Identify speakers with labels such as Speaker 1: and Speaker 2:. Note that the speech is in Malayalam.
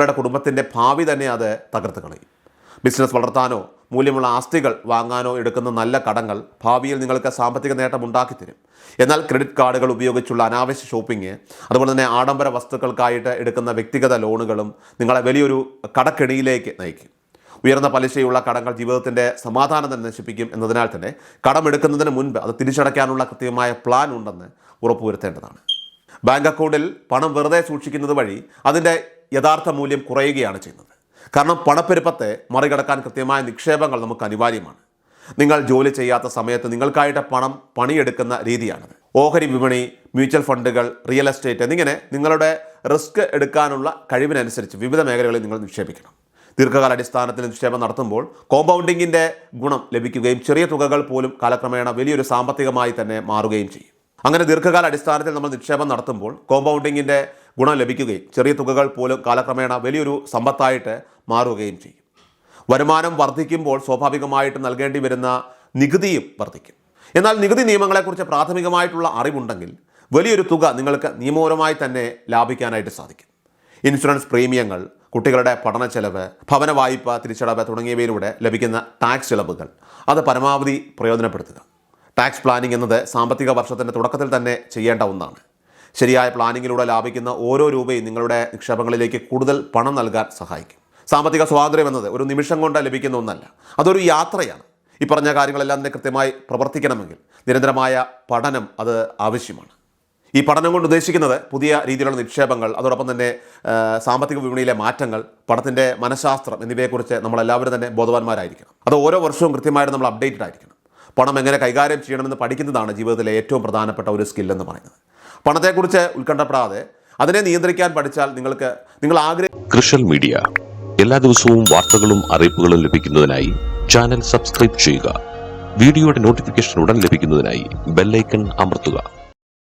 Speaker 1: നിങ്ങളുടെ കുടുംബത്തിന്റെ ഭാവി തന്നെ അത് തകർത്ത് കളയും. ബിസിനസ് വളർത്താനോ മൂല്യമുള്ള ആസ്തികൾ വാങ്ങാനോ എടുക്കുന്ന നല്ല കടങ്ങൾ ഭാവിയിൽ നിങ്ങൾക്ക് സാമ്പത്തിക നേട്ടം ഉണ്ടാക്കിത്തരും എന്നാൽ ക്രെഡിറ്റ് കാർഡുകൾ ഉപയോഗിച്ചുള്ള അനാവശ്യ ഷോപ്പിംഗ് അതുപോലെ തന്നെ ആഡംബര വസ്തുക്കൾക്കായിട്ട് എടുക്കുന്ന വ്യക്തിഗത ലോണുകളും നിങ്ങളെ വലിയൊരു കടക്കെണിയിലേക്ക് നയിക്കും. ഉയർന്ന പലിശയുള്ള കടങ്ങൾ ജീവിതത്തിന്റെ സമാധാനം തന്നെ നശിപ്പിക്കും എന്നതിനാൽ തന്നെ കടമെടുക്കുന്നതിന് മുൻപ് അത് തിരിച്ചടയ്ക്കാനുള്ള കൃത്യമായ പ്ലാൻ ഉണ്ടെന്ന് ഉറപ്പുവരുത്തേണ്ടതാണ്. ബാങ്ക് അക്കൗണ്ടിൽ പണം വെറുതെ സൂക്ഷിക്കുന്നത് വഴി അതിന്റെ യഥാർത്ഥ മൂല്യം കുറയുകയാണ് ചെയ്യുന്നത്. കാരണം പണപ്പെരുപ്പത്തെ മറികടക്കാൻ കൃത്യമായ നിക്ഷേപങ്ങൾ നമുക്ക് അനിവാര്യമാണ്. നിങ്ങൾ ജോലി ചെയ്യാത്ത സമയത്ത് നിങ്ങൾക്കായിട്ട് പണം പണിയെടുക്കുന്ന രീതിയാണത്. ഓഹരി വിപണി മ്യൂച്വൽ ഫണ്ടുകൾ റിയൽ എസ്റ്റേറ്റ് എന്നിങ്ങനെ നിങ്ങളുടെ റിസ്ക് എടുക്കാനുള്ള കഴിവിനനുസരിച്ച് വിവിധ മേഖലകളിൽ നിങ്ങൾ നിക്ഷേപിക്കണം. ദീർഘകാല അടിസ്ഥാനത്തിൽ നിക്ഷേപം നടത്തുമ്പോൾ കോമ്പൗണ്ടിങ്ങിന്റെ ഗുണം ലഭിക്കുകയും ചെറിയ തുകകൾ പോലും കാലക്രമേണ വലിയൊരു സാമ്പത്തികമായി തന്നെ മാറുകയും ചെയ്യും. അങ്ങനെ ദീർഘകാല അടിസ്ഥാനത്തിൽ നമ്മൾ നിക്ഷേപം നടത്തുമ്പോൾ കോമ്പൗണ്ടിങ്ങിന്റെ ഗുണം ലഭിക്കുകയും ചെറിയ തുകകൾ പോലും കാലക്രമേണ വലിയൊരു സമ്പത്തായിട്ട് മാറുകയും ചെയ്യും. വരുമാനം വർദ്ധിക്കുമ്പോൾ സ്വാഭാവികമായിട്ട് നൽകേണ്ടി വരുന്ന നികുതിയും വർദ്ധിക്കും. എന്നാൽ നികുതി നിയമങ്ങളെക്കുറിച്ച് പ്രാഥമികമായിട്ടുള്ള അറിവുണ്ടെങ്കിൽ വലിയൊരു തുക നിങ്ങൾക്ക് നിയമപരമായി തന്നെ ലാഭിക്കാനായിട്ട് സാധിക്കും. ഇൻഷുറൻസ് പ്രീമിയങ്ങൾ കുട്ടികളുടെ പഠന ചെലവ് ഭവന വായ്പ തിരിച്ചടവ് തുടങ്ങിയവയിലൂടെ ലഭിക്കുന്ന ടാക്സ് ഇളവുകൾ അത് പരമാവധി പ്രയോജനപ്പെടുത്തുക. ടാക്സ് പ്ലാനിംഗ് എന്നത് സാമ്പത്തിക വർഷത്തിന്റെ തുടക്കത്തിൽ തന്നെ ചെയ്യേണ്ട ഒന്നാണ്. ശരിയായ പ്ലാനിങ്ങിലൂടെ ലാഭിക്കുന്ന ഓരോ രൂപയും നിങ്ങളുടെ നിക്ഷേപങ്ങളിലേക്ക് കൂടുതൽ പണം നൽകാൻ സഹായിക്കും. സാമ്പത്തിക സ്വാതന്ത്ര്യം എന്നത് ഒരു നിമിഷം കൊണ്ട് ലഭിക്കുന്ന ഒന്നല്ല. അതൊരു യാത്രയാണ്. ഈ പറഞ്ഞ കാര്യങ്ങളെല്ലാം തന്നെ കൃത്യമായി പ്രവർത്തിക്കണമെങ്കിൽ നിരന്തരമായ പഠനം അത് ആവശ്യമാണ്. ഈ പഠനം കൊണ്ട് ഉദ്ദേശിക്കുന്നത് പുതിയ രീതിയിലുള്ള നിക്ഷേപങ്ങൾ അതോടൊപ്പം തന്നെ സാമ്പത്തിക വിപണിയിലെ മാറ്റങ്ങൾ പണത്തിന്റെ മനഃശാസ്ത്രം എന്നിവയെക്കുറിച്ച് നമ്മളെല്ലാവരും തന്നെ ബോധവാന്മാരായിരിക്കണം. അത് ഓരോ വർഷവും കൃത്യമായിട്ട് നമ്മൾ അപ്ഡേറ്റഡ് ആയിരിക്കണം പണം എങ്ങനെ കൈകാര്യം ചെയ്യണമെന്ന് പഠിക്കുന്നതാണ് ജീവിതത്തിലെ ഏറ്റവും പ്രധാനപ്പെട്ട ഒരു സ്കില്ലെന്ന് പറയുന്നത്. പണത്തെക്കുറിച്ച് ഉത്കണ്ഠപ്പെടാതെ അതിനെ നിയന്ത്രിക്കാൻ പഠിച്ചാൽ നിങ്ങൾക്ക് നിങ്ങൾ ആഗ്രഹം
Speaker 2: കൃഷൽ മീഡിയ. എല്ലാ ദിവസവും വാർത്തകളും അറിയിപ്പുകളും ലഭിക്കുന്നതിനായി ചാനൽ സബ്സ്ക്രൈബ് ചെയ്യുക. വീഡിയോയുടെ നോട്ടിഫിക്കേഷൻ ഉടൻ ലഭിക്കുന്നതിനായി ബെല്ലൈക്കൺ അമർത്തുക.